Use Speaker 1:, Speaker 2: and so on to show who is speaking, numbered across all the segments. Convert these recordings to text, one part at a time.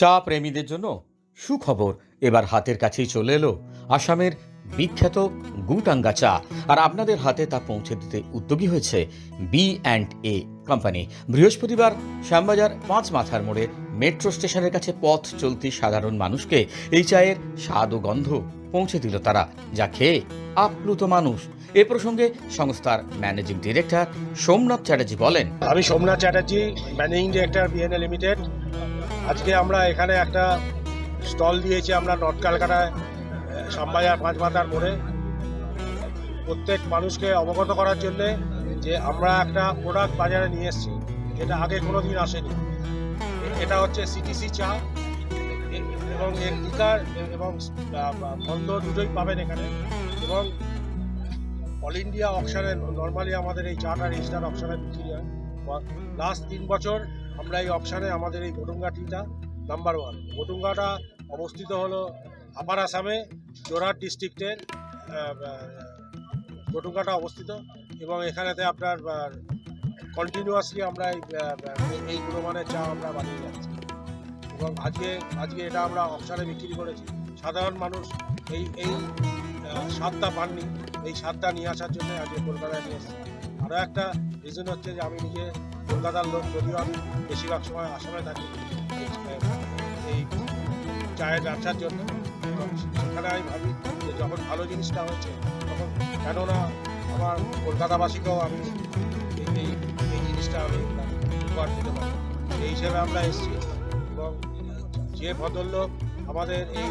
Speaker 1: চা প্রেমীদের জন্য সুখবর এবার হাতের কাছেই চলে এলো আসামের বিখ্যাত গুটাঙ্গা চা। আর আপনাদের হাতে তা পৌঁছে দিতে উদ্যোগী হয়েছে বি অ্যান্ড এ কোম্পানি বৃহস্পতিবার শ্যামবাজার পাঁচ মাথার মোড়ে মেট্রো স্টেশনের কাছে পথ চলতি সাধারণ মানুষকে এই চায়ের স্বাদ ও গন্ধ পৌঁছে দিল তারা, যা খেয়ে আপ্লুত মানুষ। এ প্রসঙ্গে সংস্থার ম্যানেজিং ডিরেক্টর সোমনাথ চ্যাটার্জি বলেন,
Speaker 2: আমি Somnath Chatterjee, managing director BNA limited আজকে আমরা এখানে একটা স্টল দিয়েছি আমরা নর্থ ক্যালকাটায় শ্যামবাজার পাঁচ মাথার মোড়ে। প্রত্যেক মানুষকে অবগত করার জন্য যে আমরা একটা প্রোডাক্ট বাজারে নিয়ে এসেছি, যেটা আগে কোনো দিন আসেনি। এটা হচ্ছে সিটিসি চা, এবং এর লিকার এবং বন্ধ দুটোই পাবেন এখানে। এবং অল ইন্ডিয়া অকশনে নর্মালি আমাদের এই চাটা রেজিস্টার অকশনে বিক্রি হয়। লাস্ট তিন বছর আমরা এই অপশানে আমাদের এই গোটুঙ্গা টিটা নাম্বার ওয়ান। গোটুঙ্গাটা অবস্থিত হলো আপার আসামে, জোরহাট ডিস্ট্রিক্টের গোটুঙ্গাটা অবস্থিত এবং এখানেতে আপনার কন্টিনিউয়াসলি আমরা এই গুণমানের চা আমরা বানিয়ে যাচ্ছি। এবং আজকে আজকে এটা আমরা অপশানে বিক্রি করেছি। সাধারণ মানুষ এই এই স্বাদটা পাননি। এই স্বাদটা নিয়ে আসার জন্য আজকে কলকাতায় নিয়ে এসেছি। আরও একটা রিজন হচ্ছে যে আমি নিজে কলকাতার লোক যদিও আমি বেশিরভাগ সময় আসামে থাকি এই, চায়ের ব্যবসার জন্য। এবং সেখানে আমি ভাবি যে যখন ভালো জিনিসটা হয়েছে তখন কেননা আমার কলকাতাবাসীকেও আমি এই- এই জিনিসটা আমি উপহার দিতে পারি। এই হিসেবে আমরা এসেছি। এবং যে ভদ্রলোক আমাদের এই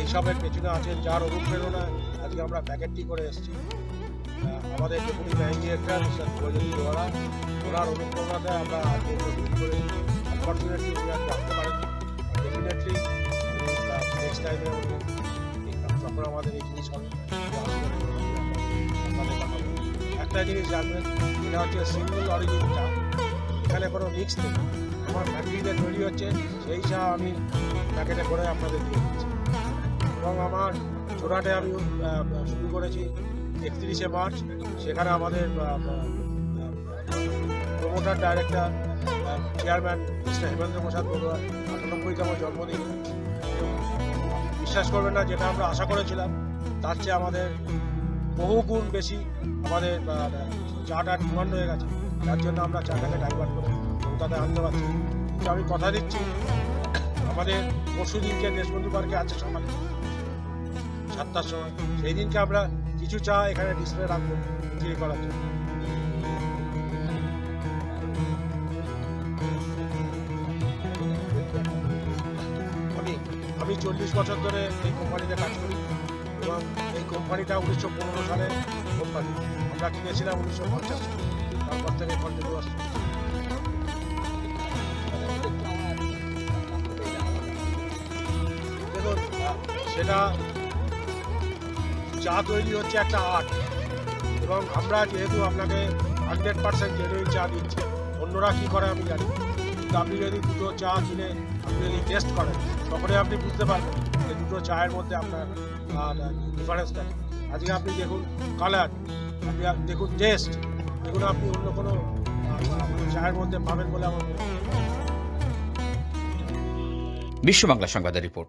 Speaker 2: এইসবের পেছনে আছেন যার অনুপ্রেরণা আজকে আমরা প্যাকেটটি করে এসেছি। আমাদের ম্যানেজিং ডিরেক্টর মিস্টার প্রয়োজন জোয়ারা ওনার অনুপ্রেরণাতে আমরা আজকে উনি আজকে আসতে পারেন ডেফিনেটলি নেক্সট টাইমে উনি আমাদের এই জিনিস হবে। একটা জিনিস জানবেন, এটা হচ্ছে সিঙ্গল অরিজিন চা। এখানে কোনো মিক্স নেই। আমার ফ্যাক্টরিতে তৈরি হচ্ছে, সেই চা আমি প্যাকেটে করে আপনাদের দিয়ে দিচ্ছি। এবং আমার ছোটাটে আমি শুরু করেছি। একত্রিশে মার্চ, সেখানে আমাদের promoter director chairman mister Hemendra Prasad Barua, আটানব্বইতম জন্মদিন। বিশ্বাস করবেন না, যেটা আমরা আশা করেছিলাম, তার চেয়ে আমাদের বহু গুণ বেশি আমাদের চাটা ডিমান্ড হয়ে গেছে। যার জন্য আমরা চাটাকে ডাইভার্ট করে কলকাতায় আনতে পারছি। কিন্তু আমি কথা দিচ্ছি, আমাদের পরশু দিনকে দেশবন্ধু পার্কে আছে সকালে সাতটার সময়। সেই দিনকে আমরা কিছু চা এখানে ডিসপ্লে রাখব বিক্রি করার জন্য। আমি আমি চল্লিশ বছর ধরে এই কোম্পানিতে কাজ করি এবং এই কোম্পানিটা উনিশশো পনেরো সালে কোম্পানি, আমরা কিনেছিলাম উনিশশো পঞ্চাশ তারপর থেকে কন্টিনিউ আসছে। সেটা চা তৈরি হচ্ছে একটা আর্ট। এবং আমরা যেহেতু আপনাকে হান্ড্রেড পার্সেন্ট জেনুইন চা দিচ্ছি, অন্যরা কী করে আমি জানি। কিন্তু আপনি যদি দুটো চা কিনে আপনি যদি টেস্ট করেন, তখনই আপনি বুঝতে পারবেন যে দুটো চায়ের মধ্যে আপনার ডিফারেন্সটা আজকে আপনি দেখুন কালার আপনি দেখুন টেস্ট এগুলো আপনি অন্য কোনো চায়ের মধ্যে পাবেন বলে আমার
Speaker 1: বিশ্ব বাংলা সংবাদের রিপোর্ট।